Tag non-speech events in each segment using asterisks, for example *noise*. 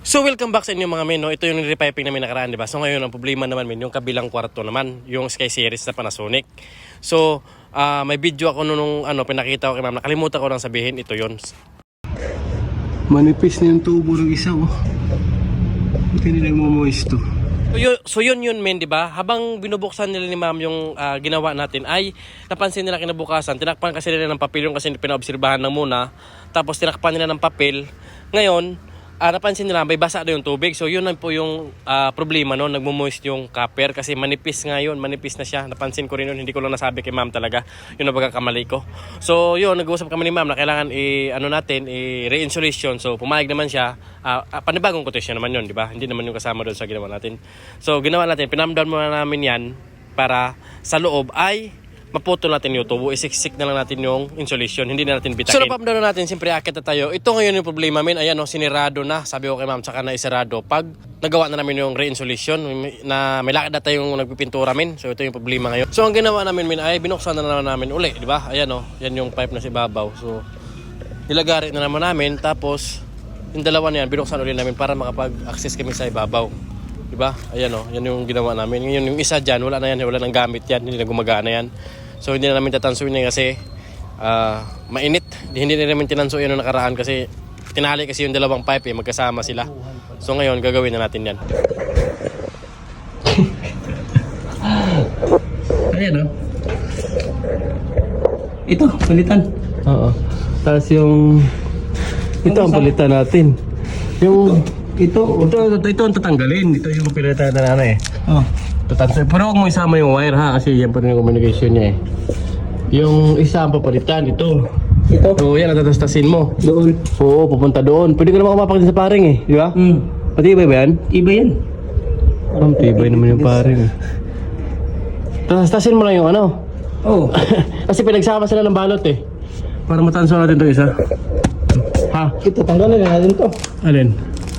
So welcome back sa inyo mga men, no? Ito yung repiping namin nakaraan, di ba? So ngayon ang problema naman men, yung kabilang kwarto naman, yung Sky Series na Panasonic. So ah, may video ako nung, nung ano, pinakita ko kay ma'am. Nakalimutan ko lang sabihin, ito yon. Manipis na yung tubo ng isa, oh. Buti nilang momoist to. So yun, so yun yun men, di ba? Habang binubuksan nila ni ma'am yung ah, ginawa natin ay napansin nila kinabukasan, tinakpan kasi nila ng papel yung kasi pinaobserbahan lang muna. Tapos tinakpan nila ng papel. Ngayon, ah, napansin nila may basa na yung tubig. So yun lang po yung ah, problema no, nagmo-moist yung copper kasi manipis nga yun, manipis na siya. Napansin ko rin yun, hindi ko lang nasabi kay ma'am talaga. Yun ang pagkakamali ko. So yun, nag-uusap kami ni ma'am na kailangan i ano natin, i re-insulation. So pumayag naman siya. Ah, panibagong quotation naman yun, di ba? Hindi naman yung kasama doon sa ginawa natin. So ginawa natin, pinamdown muna namin yan para sa loob ay maputol natin yung tubo, isiksik na lang natin yung insulation, hindi na natin bitakin. So napamdown na natin, siyempre akit na tayo. Ito ngayon yung problema min, ayan o, sinirado na. Sabi ko kay ma'am, saka na isarado. Pag nagawa na namin yung re-insulation, na may lakad na tayong nagpipintura min. So ito yung problema ngayon. So ang ginawa namin min ay binuksan na naman namin uli, di ba? Ayan o, yan yung pipe na si Babaw. So nilagari na naman namin, tapos yung dalawa na yan, binuksan ulit namin para makapag-access kami sa ibabaw. Di ba? Ayan o, yan yung ginawa namin. Ngayon yung isa dyan, wala na yan, wala nang gamit yan, hindi na gumagana yan. So hindi na namin tatansuin yan kasi ah, mainit. Hindi na namin tinanso yan nung nakaraan kasi tinali kasi yung dalawang pipe eh, magkasama sila. So ngayon, gagawin na natin yan. *laughs* Ayan, oh. Ito, palitan. Oo. Tapos yung... Ito ang palitan natin. Yung... Ito, Ito, ito, ito ang tatanggalin. Ito yung pinalitan na ano eh. oh. Tatanso. Pero huwag mo isama yung wire ha kasi yan pa rin yung communication niya eh. Yung isa ang papalitan, ito. Ito, So yan, natatastasin mo. doon. Oo, pupunta doon. Pwede ka naman kumapag sa paring eh, di ba? Hmm. Pati iba ba yan? Iba yan. Ang tibay naman yung paring eh. Tastasin mo lang yung ano. Oh. *laughs* Kasi pinagsama sila ng balot eh. Para matanso natin itong isa. Ha? Ito, tanggalin na natin to. Alin?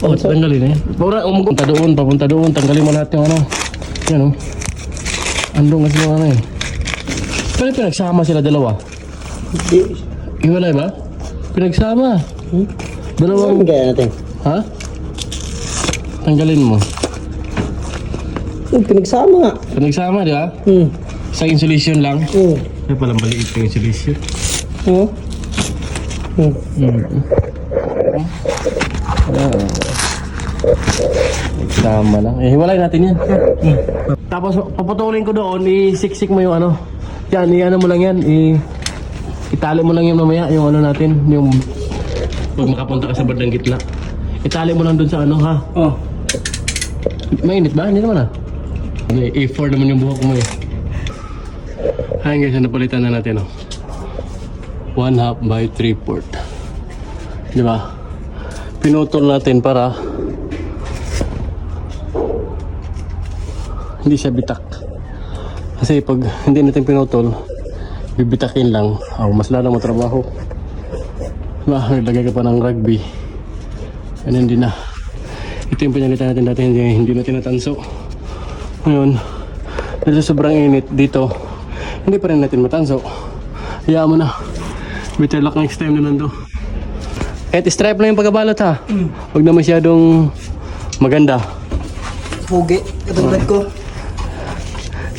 Oo, oh, tanggalin eh. Pura, umugunta doon, papunta doon. Tanggalin mo natin yung ano. Yan oh. Andong kasi yung ano eh. Pero pinagsama sila dalawa. Di, Iwalay ba? Pinagsama. Hmm? Dalawang... kaya natin? Ha? Tanggalin mo. Oh, pinagsama nga. Pinagsama, di ba? Hmm. Sa insulation lang. Oh. Kaya palang maliit yung insulation. Oh. Hmm. Mm. Tama lang. Eh, hiwalay natin yan. Mm. Tapos, paputulin ko doon, isiksik mo yung ano. Yan, i-ano mo lang yan. I itali mo lang yung mamaya, yung ano natin, yung pag makapunta ka sa bandang gitna. Itali mo lang doon sa ano, ha? Oh. Mainit ba? Hindi naman ah. Hindi, A4 naman yung buhok mo eh. Ayan guys, napalitan na natin oh. One half by three fourth. Di ba? Pinutol natin para hindi siya bitak. Kasi pag hindi natin pinutol, bibitakin lang. Oh, mas lalong matrabaho. Diba? Naglagay ka pa ng rugby. Ano hindi na. Ito yung pinalitan natin dati, hindi, hindi natin natanso. Ngayon, dahil sa sobrang init dito, hindi pa rin natin matanso. Hayaan mo na. Better luck next time na nando. Kahit stripe lang yung pagkabalot ha. Huwag na masyadong maganda. Pugi. Katulad ko.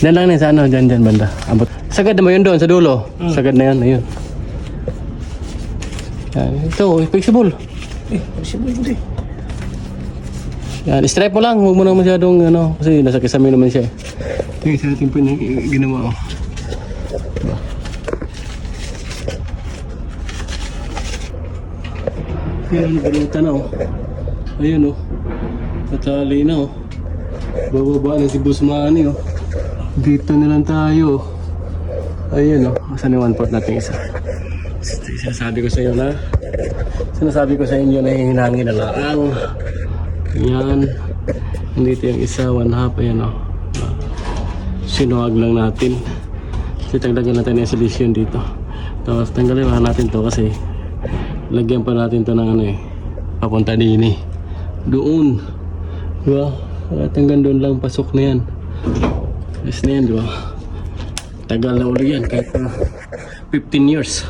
Diyan lang na sa ano, dyan dyan banda. Abot. Sagad naman yun doon sa dulo. Sagad na yan, ayun. Yan, ito, flexible. Eh, possible hindi. Yan, stripe mo lang, huwag mo na masyadong ano, kasi nasa kisame naman siya eh. Tingnan sa ating pin ginawa ko. Diba? Yan, baluta na oh. Ayun oh. Natali na oh. Bababa na si Busmani oh. Dito na lang tayo. Ayun oh. Asan yung one port natin isa? Sinasabi ko sa iyo na Sinasabi ko sa inyo na hihinangin na lang. Yan. Nandito yung isa, one half. Ayan o. Sinuwag lang natin. Titagdagan natin yung solution dito. Tapos tanggalin lang natin to kasi lagyan pa natin to ng ano eh. Papunta din eh. Doon. Diba? At hanggang doon lang pasok na yan. Yes na yan, diba? Tagal na uli yan. Kahit pa 15 years.